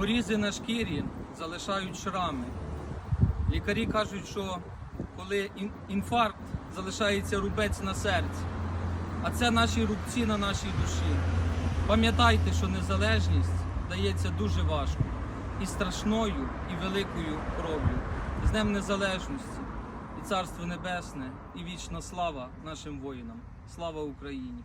Порізи на шкірі залишають шрами. Лікарі кажуть, що коли інфаркт залишається рубець на серці, а це наші рубці на нашій душі. Пам'ятайте, що незалежність дається дуже важко і страшною, і великою кров'ю. З Днем Незалежності і Царство Небесне, і вічна слава нашим воїнам. Слава Україні!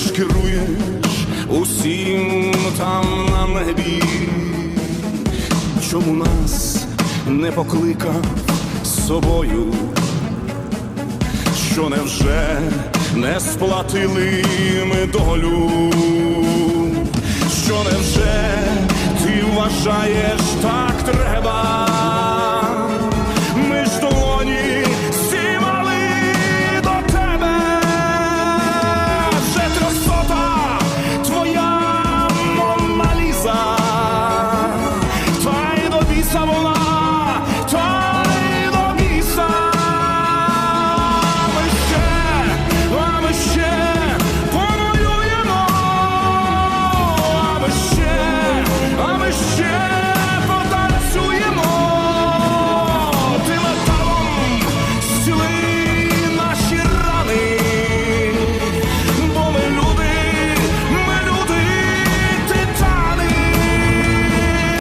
Ж керуєш усім там на небі, чому нас не покликав з собою, що невже не сплатили ми долю, що невже ти вважаєш так треба,